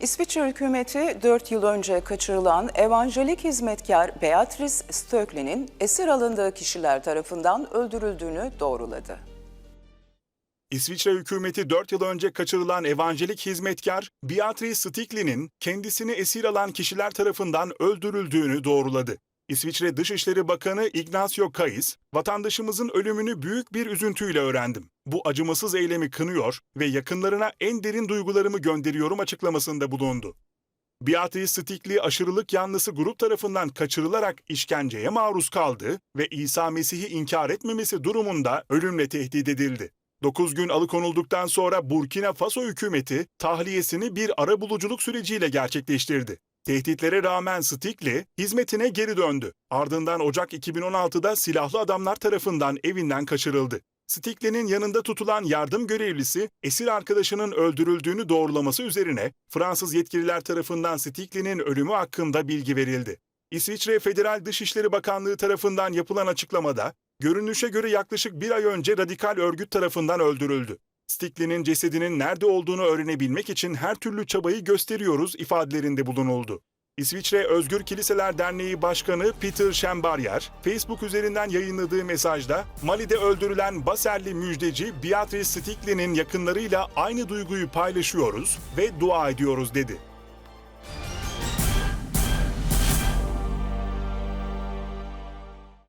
İsviçre hükümeti 4 yıl önce kaçırılan evanjelik hizmetkar Beatrice Stöckli'nin esir alındığı kişiler tarafından öldürüldüğünü doğruladı. İsviçre hükümeti 4 yıl önce kaçırılan evangelik hizmetkar Beatrice Stikli'nin kendisini esir alan kişiler tarafından öldürüldüğünü doğruladı. İsviçre Dışişleri Bakanı Ignacio Kayis, vatandaşımızın ölümünü büyük bir üzüntüyle öğrendim. Bu acımasız eylemi kınıyor ve yakınlarına en derin duygularımı gönderiyorum açıklamasında bulundu. Beatrice Stikli aşırılık yanlısı grup tarafından kaçırılarak işkenceye maruz kaldı ve İsa Mesih'i inkar etmemesi durumunda ölümle tehdit edildi. 9 gün alıkonulduktan sonra Burkina Faso hükümeti tahliyesini bir arabuluculuk süreciyle gerçekleştirdi. Tehditlere rağmen Stikli hizmetine geri döndü. Ardından Ocak 2016'da silahlı adamlar tarafından evinden kaçırıldı. Stikli'nin yanında tutulan yardım görevlisi esir arkadaşının öldürüldüğünü doğrulaması üzerine Fransız yetkililer tarafından Stikli'nin ölümü hakkında bilgi verildi. İsviçre Federal Dışişleri Bakanlığı tarafından yapılan açıklamada, görünüşe göre yaklaşık bir ay önce radikal örgüt tarafından öldürüldü. Stikli'nin cesedinin nerede olduğunu öğrenebilmek için her türlü çabayı gösteriyoruz ifadelerinde bulunuldu. İsviçre Özgür Kiliseler Derneği Başkanı Peter Schembaryer, Facebook üzerinden yayınladığı mesajda Mali'de öldürülen Baselli müjdeci Beatrice Stikli'nin yakınlarıyla aynı duyguyu paylaşıyoruz ve dua ediyoruz dedi.